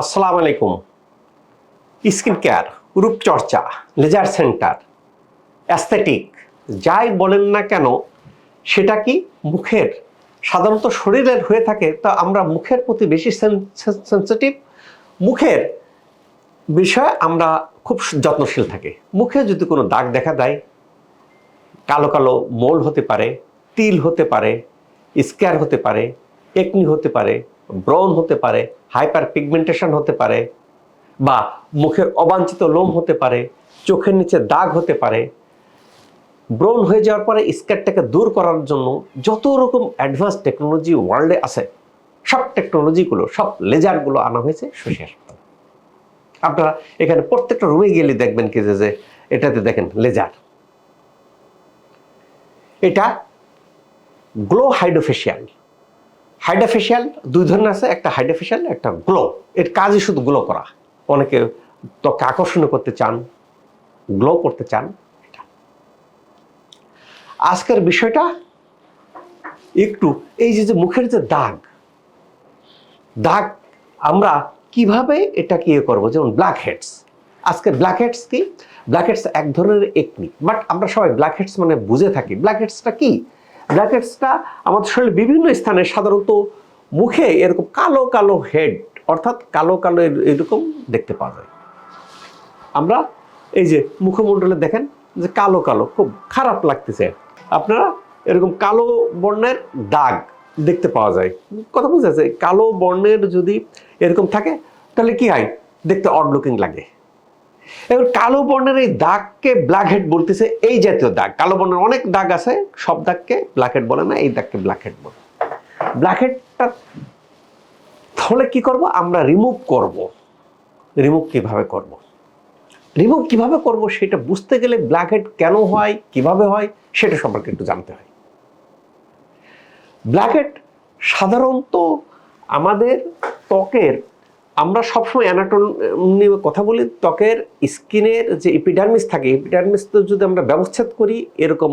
আসসালামু আলাইকুম। Skin care, রূপচর্চা, laser centre, aesthetic, যাই বলেন না কেন, সেটা কি মুখের, সাধারণত শরীরের হয়ে থাকে, তা আমরা মুখের প্রতি বেশি সেন্সিটিভ মুখের বিষয়ে আমরা খুব যত্নশীল থাকি। মুখে যদি কোনো দাগ দেখা দেয়, কালো কালো মোল হতে পারে, তিল হতে পারে, স্ক্যার হতে পারে, একনি হতে পারে ব্রন হতে পারে হাইপার পিগমেন্টেশন হতে পারে, বা মুখের অবাঞ্ছিত লোম হতে পারে, চোখের নিচে দাগ হতে পারে ব্রন হয়ে যাওয়ার পরে স্ক্যারটাকে দূর করার জন্য যত রকম অ্যাডভান্স টেকনোলজি ওয়ার্ল্ডে আছে, সব টেকনোলজিগুলো সব লেজারগুলো আনা হয়েছে হাসপাতাল আপনারা এখানে প্রত্যেকটা রুমে গেলে দেখবেন কি যে এটাতে দেখেন লেজার এটা গ্লো হাইড্রোফেশিয়াল হাইড্রোফেশিয়াল দুই ধরনের আছে, একটা হাইডাফেশিয়াল একটা গ্লো। এর কাজই শুধু গ্লো করা। অনেকে ত্বকে আকর্ষণীয় করতে চান, গ্লো করতে চান। আজকের বিষয়টা একটু, এই যে যে মুখের যে দাগ দাগ আমরা কীভাবে এটাকে ইয়ে করব? যেমন ব্ল্যাক হেডস আজকে ব্ল্যাক হেডস কি? ব্ল্যাক হেডস এক ধরনের একনি বাট আমরা সবাই ব্ল্যাক হেডস মানে বুঝে থাকি। ব্ল্যাক হেডসটা কি? ব্ল্যাক হেডসটা আমাদের শরীরে বিভিন্ন স্থানে সাধারণত মুখে এরকম কালো কালো হেড অর্থাৎ কালো কালো এরকম দেখতে পাওয়া যায়। আমরা এই যে মুখমণ্ডলে দেখেন যে কালো কালো, খুব খারাপ লাগতেছে। আপনারা এরকম কালো বর্ণের দাগ দেখতে পাওয়া যায়। কথা বুঝা যায় কালো বর্ণের যদি এরকম থাকে, তাহলে কি হয়? দেখতে অড লুকিং লাগে। এবার কালো বর্ণের এই দাগকে ব্ল্যাক হেড বলতেছে, এই জাতীয় দাগ। কালো বর্ণের অনেক দাগ আছে, সব দাগকে ব্ল্যাক হেড বলে না, এই দাগকে ব্ল্যাক হেড বলে। ব্ল্যাক হেডটা তাহলে কি করব? আমরা রিমুভ করব। রিমুভ কীভাবে করব? রিমুভ কীভাবে করব সেটা বুঝতে গেলে ব্ল্যাক হেড কেন হয়, কীভাবে হয়, সেটা সম্পর্কে একটু জানতে হয়। ব্ল্যাক হেড সাধারণত আমাদের ত্বকের আমরা সবসময় অ্যানাটম নিয়ে কথা বলি, ত্বকের স্কিনের যে এপিডার্মিস থাকে এপিডার্মিস তো যদি আমরা ব্যবচ্ছেদ করি, এরকম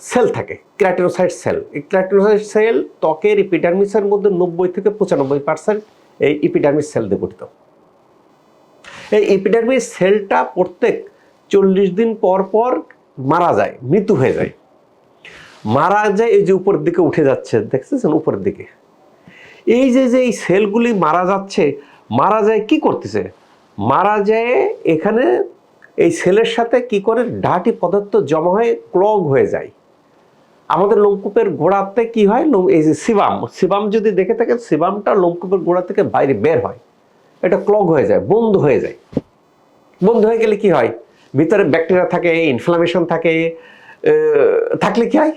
সেল থাকে ক্রাটিনোসাইট সেল। এই ক্রাটিনোসাইট সেল ত্বকের এপিডার্মিসের মধ্যে নব্বই থেকে পঁচানব্বই পার্সেন্ট এই এপিডার্মিস সেল দিয়ে গঠিত। এই এপিডার্মিস সেলটা প্রত্যেক চল্লিশ দিন পর পর মারা যায়, মৃত্যু হয়ে যায়। মারা যায়, এই যে উপরের দিকে উঠে যাচ্ছে, দেখতেছেন উপরের দিকে? এই যে যে এই সেলগুলি মারা যাচ্ছে, মারা যায় কি করতেছে? মারা যায় এখানে এই সেলের সাথে কি করে ডাটি পদার্থ জমা হয়ে ক্লগ হয়ে যায়। আমাদের লোমকূপের গোড়াতে কি হয়? এই যে সিবাম সিবাম যদি দেখে থাকেন, সিবামটা লোমকূপের গোড়া থেকে বাইরে বের হয়। এটা ক্লগ হয়ে যায়, বন্ধ হয়ে যায়। বন্ধ হয়ে গেলে কি হয়? ভিতরে ব্যাকটেরিয়া থাকে, ইনফ্লামেশন থাকে থাকলে কি হয়?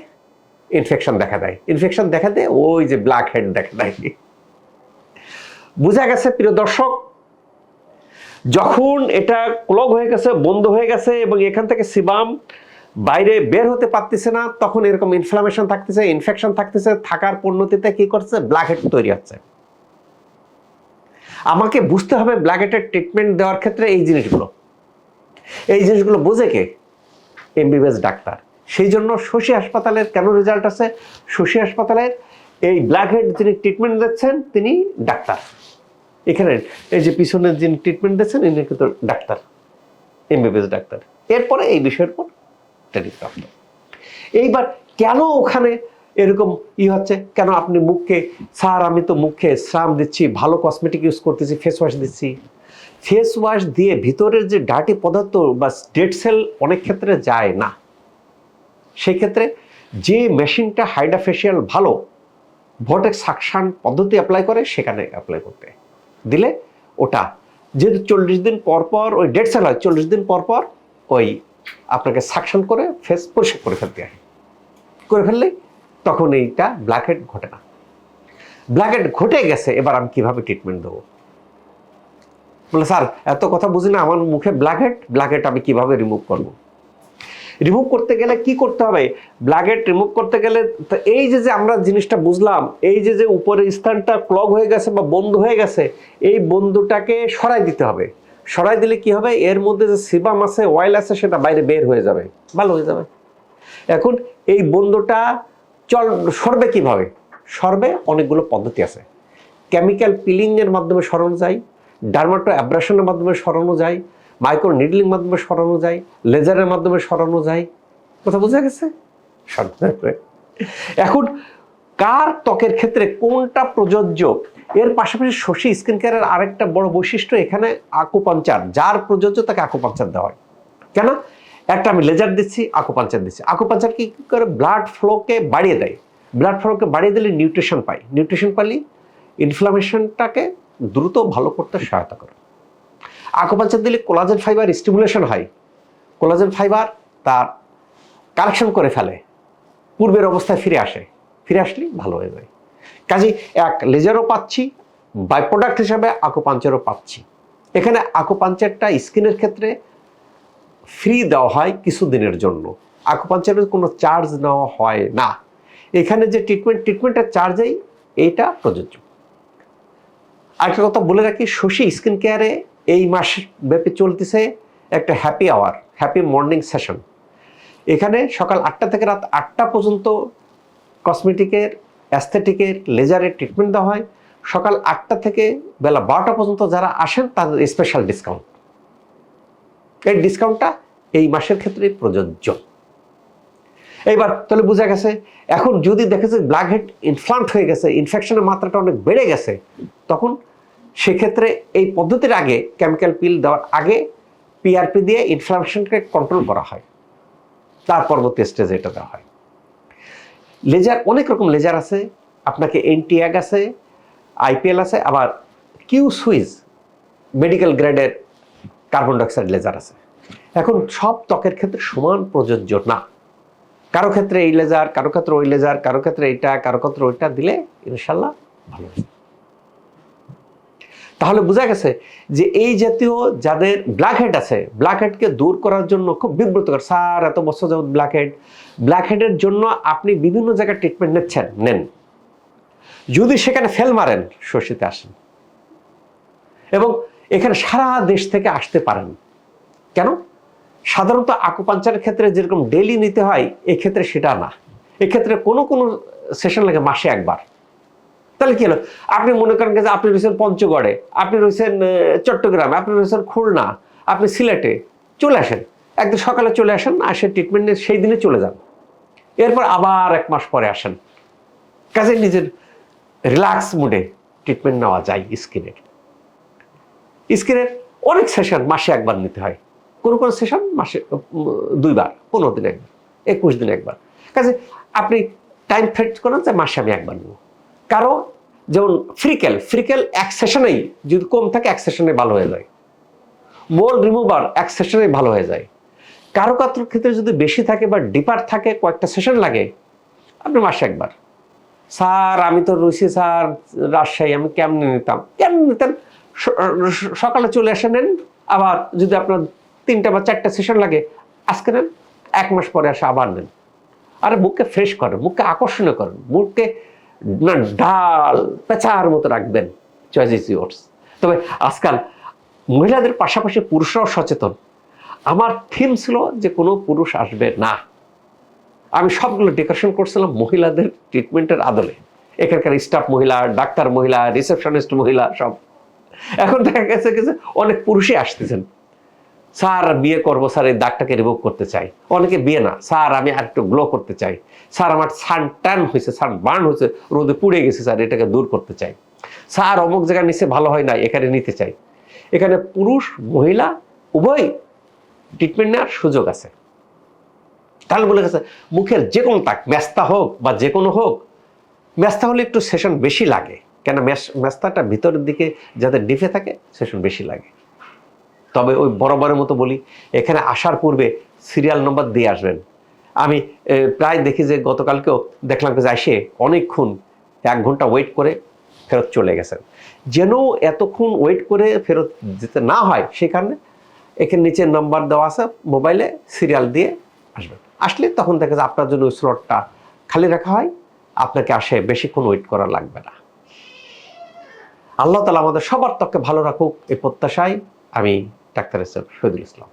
ইনফেকশন দেখা দেয়। ইনফেকশন দেখা দেয়, ওই যে ব্ল্যাক হেড দেখা দেয়। বোঝা গেছে, প্রিয় দর্শক? যখন এটা ক্লগ হয়ে গেছে, বন্ধ হয়ে গেছে এবং এখান থেকে সিবাম বাইরে বের হতে পারতেছে না, তখন এরকম ইনফ্লামেশন থাকতেছে ইনফেকশন থাকতেছে, থাকার পরিণতিতে কি করছে? ব্ল্যাক হেড তৈরি হচ্ছে। আমাকে বুঝতে হবে ব্ল্যাক হেডের ট্রিটমেন্ট দেওয়ার ক্ষেত্রে এই জিনিসগুলো। এই জিনিসগুলো বোঝে কে? MBBS doctor. সেই জন্য শশী হাসপাতালের কেন রেজাল্ট আছে? শশী হাসপাতালের এই ব্ল্যাক হেড যিনি ট্রিটমেন্ট দিচ্ছেন, তিনি ডাক্তার। এখানে এই যে পিছনে যিনি ট্রিটমেন্ট দিচ্ছেন, ইনি কিন্তু ডাক্তার। MBBS doctor. এরপরে এই বিষয়ের পর ট্রেনিং প্রাপ্ত এইবার কেন ওখানে এরকম ই হচ্ছে? কেন আপনি মুখকে, স্যার, আমি তো মুখে শ্রাম দিচ্ছি, ভালো কসমেটিক ইউজ করতেছি ফেস ওয়াশ দিচ্ছি? ফেস ওয়াশ দিয়ে ভিতরের যে ডাটি পদার্থ বা ডেড সেল অনেক ক্ষেত্রে যায় না। সেক্ষেত্রে যে মেশিনটা হাইড্রাফেশিয়াল ভালো ভোটেক সাকশান পদ্ধতি অ্যাপ্লাই করে, সেখানে অ্যাপ্লাই করতে। দিলে ওটা যেহেতু চল্লিশ দিন পর পর, ওই ডেড সেল হয়, চল্লিশ দিন পর পর ওই আপনাকে সাকশন করে ফেস পরিষ্কার করে ফেলতে হয়। করে ফেললে তখন এইটা ব্ল্যাকহেড ঘটে না। ব্ল্যাকহেড ঘটে গেছে, এবার আমি কীভাবে ট্রিটমেন্ট দেবো? বলে, স্যার, এত কথা বুঝি না, আমার মুখে ব্ল্যাকহেড ব্ল্যাকহেড আমি কীভাবে রিমুভ করব? রিমুভ করতে গেলে কি করতে হবে? ব্ল্যাকহেড রিমুভ করতে গেলে এই যে যে আমরা জিনিসটা বুঝলাম, এই যে যে উপরের স্থানটা ক্লগ হয়ে গেছে বা বন্ধ হয়ে গেছে, এই বন্ধুটাকে সরাই দিতে হবে। সরাই দিলে কি হবে? এর মধ্যে যে সিবাম আছে অয়েল আছে, সেটা বাইরে বের হয়ে যাবে। ভালো হয়ে যাবে। এখন এই বন্ধুটা চল, সরবে কীভাবে? সরবে অনেকগুলো পদ্ধতি আছে। কেমিক্যাল পিলিংয়ের মাধ্যমে সরানো যায় ডার্মাটো অ্যাব্রাশনের মাধ্যমে সরানো যায় মাইক্রো নিডলিং মাধ্যমে সরানো যায়, লেজারের মাধ্যমে সরানো যায়। কথা বোঝা গেছে? এখন কার ত্বকের ক্ষেত্রে কোনটা প্রযোজ্য? এর পাশাপাশি শশী স্কিন কেয়ারের আরেকটা বড় বৈশিষ্ট্য এখানে আকুপাঞ্চার। যার প্রযোজ্য তাকে আকুপাঞ্চার দেওয়া হয়। কেন? একটা আমি লেজার দিচ্ছি, আকুপাঞ্চার দিচ্ছি। আকুপাঞ্চার কি করে? ব্লাড ফ্লোকে বাড়িয়ে দেয়। ব্লাড ফ্লোকে বাড়িয়ে দিলে নিউট্রিশন পাই নিউট্রিশন পালি ইনফ্লামেশনটাকে দ্রুত ভালো করতে সহায়তা করে। আকুপাঞ্চার দিলে কোলাজেন ফাইবার স্টিমুলেশন হয়। কোলাজেন ফাইবার তার কালেকশন করে ফেলে। পূর্বের অবস্থায় ফিরে আসে। ফিরে আসলেই ভালো হয়ে যায়। কাজে এক লেজারও পাচ্ছি বাই প্রোডাক্ট হিসাবে আকুপাঞ্চারও পাচ্ছি। এখানে আকুপাঞ্চারটা স্কিনের ক্ষেত্রে ফ্রি দেওয়া হয় কিছু দিনের জন্য। আকুপাঞ্চারের কোনো চার্জ নেওয়া হয় না। এখানে যে ট্রিটমেন্ট ট্রিটমেন্টের চার্জেই এইটা প্রযোজ্য। আরেকটা কথা বলে রাখি, শশী স্কিন কেয়ারে এই মাস ব্যাপী চলতেছে একটা happy hour happy morning session এখানে সকাল আটটা থেকে রাত আটটা পর্যন্ত কসমেটিকের অ্যাস্থেটিকের লেজারের ট্রিটমেন্ট দেওয়া হয়। সকাল আটটা থেকে বেলা বারোটা পর্যন্ত যারা আসেন, তাদের স্পেশাল ডিসকাউন্ট এই ডিসকাউন্টটা এই মাসের ক্ষেত্রে প্রযোজ্য। এইবার তাহলে বোঝা গেছে, এখন যদি দেখে যে ব্ল্যাক হেড ইনফ্লান্ট হয়ে গেছে ইনফেকশনের মাত্রাটা অনেক বেড়ে গেছে, তখন সেক্ষেত্রে এই পদ্ধতির আগে কেমিক্যাল পিল দেওয়ার আগে পিআরপি দিয়ে ইনফ্লামেশনকে কন্ট্রোল করা হয়। তার পরবর্তী স্টেজে এটা দেওয়া হয়। লেজার অনেক রকম লেজার আছে। আপনাকে এনটিয়াগ আছে আইপিএল আছে, আবার কিউ সুইজ মেডিকেল গ্রেডের কার্বন ডাইঅক্সাইড লেজার আছে। এখন সব ত্বকের ক্ষেত্রে সমান প্রযোজ্য না। কারও ক্ষেত্রে এই লেজার কারও ক্ষেত্রে ওই লেজার কারও ক্ষেত্রে এইটা, কারও ক্ষেত্রে ওইটা দিলে ইনশাল্লাহ ভালো। তাহলে বোঝা গেছে যে এই জাতীয় যাদের ব্ল্যাক হেড আছে ব্ল্যাক হেডকে দূর করার জন্য খুব বিব্রতকর। স্যার, এত বছর যাবত ব্ল্যাক হেড ব্ল্যাক হেডের জন্য আপনি বিভিন্ন জায়গায় ট্রিটমেন্ট নিচ্ছেন, নেন। যদি সেখানে ফেল মারেন, শশীতে আসেন। এবং এখানে সারা দেশ থেকে আসতে পারেন। কেন? সাধারণত আকুপাঞ্চারের ক্ষেত্রে যেরকম ডেলি নিতে হয়, এক্ষেত্রে সেটা না। এক্ষেত্রে কোনো কোনো সেশন লাগে মাসে একবার। তাহলে কি হলো? আপনি মনে করেন যে আপনি রয়েছেন পঞ্চগড়ে, আপনি রয়েছেন চট্টগ্রামে, আপনি রয়েছেন খুলনা, আপনি সিলেটে, চলে আসেন। একদিন সকালে চলে আসেন আসে ট্রিটমেন্ট নিয়ে সেই দিনে চলে যান। এরপর আবার এক মাস পরে আসেন। কাজে নিজের রিল্যাক্স মুডে ট্রিটমেন্ট নেওয়া যায় স্কিনের স্কিনের অনেক সেশন মাসে একবার নিতে হয়। কোনো কোনো সেশন মাসে দুইবার, পনেরো দিন একবার, একুশ দিন একবার। কাজে আপনি টাইম ফিক্স করেন যে মাসে আমি একবার নেব। কারও যেমন ফ্রিকেল ফ্রিকেল এক সেশনেই যদি কম থাকে এক সেশনে ভালো হয়ে যায়। মোল রিমুভার এক সেশনে ভালো হয়ে যায়। কারও কারোর ক্ষেত্রে যদি বেশি থাকে বা ডিপার থাকে, কয়েকটা সেশন লাগে, আপনি মাসে একবার। স্যার, আমি তো রয়েছি, স্যার, রাজশাহী, আমি কেমনে নিতাম? কেমন নিতেন? সকালে চলে আসে নেন, আবার যদি আপনার তিনটা বা চারটা সেশন লাগে, আজকে নেন, এক মাস পরে আসে আবার নেন। আরে, মুখকে ফ্রেশ করেন, মুখকে আকর্ষণীয় করেন, মুখকে না, ডাল পেঁচার মতো রাখবেন চয়েস ইজ ইয়োর্স তবে আজকাল মহিলাদের পাশাপাশি পুরুষরাও সচেতন। আমার থিম ছিল যে কোনো পুরুষ আসবে না। আমি সবগুলো ডেকোরেশন করছিলাম মহিলাদের ট্রিটমেন্টের আদলে। এখানকার স্টাফ মহিলা, ডাক্তার মহিলা রিসেপশনিস্ট মহিলা সব। এখন দেখা গেছে গেছে অনেক পুরুষই আসতেছেন। স্যার, বিয়ে করব, স্যার, এই দাগটাকে রিমুভ করতে চাই। অনেকে বিয়ে না। স্যার, আমি আর একটু গ্লো করতে চাই। স্যার, আমার সান টান হয়েছে সান বার্ন হয়েছে, রোদে পুড়ে গেছে, স্যার, এটাকে দূর করতে চাই। স্যার, অমুক জায়গায় নিচে ভালো হয় না, এখানে নিতে চাই। এখানে পুরুষ, মহিলা, উভয় ট্রিটমেন্ট নেওয়ার সুযোগ আছে। তাহলে বলে গেছে, মুখের যে কোনো তাক মেস্তা হোক বা যে কোনো হোক মেস্তা হলে একটু সেশন বেশি লাগে। কেন মেস্তাটা ভিতরের দিকে যাতে ডিফে থাকে সেশন বেশি লাগে। তবে ওই বরাবরের মতো বলি, এখানে আসার পূর্বে সিরিয়াল নম্বর দিয়ে আসবেন। আমি প্রায় দেখি যে গতকালকেও দেখলাম যে আসে অনেকক্ষণ, এক ঘণ্টা ওয়েট করে ফেরত চলে গেছেন। যেন এতক্ষণ ওয়েট করে ফেরত যেতে না হয় সেই কারণে এখানে নিচে নাম্বার দেওয়া আছে মোবাইলে সিরিয়াল দিয়ে আসবেন। আসলে তখন দেখা যে আপনার জন্য ওই স্লটটা খালি রাখা হয়, আপনাকে আসে বেশিক্ষণ ওয়েট করা লাগবে না। আল্লাহ তালা আমাদের সবার ত্বককে ভালো রাখুক, এই প্রত্যাশায় আমি ডাক্তার এস শহীদুল ইসলাম।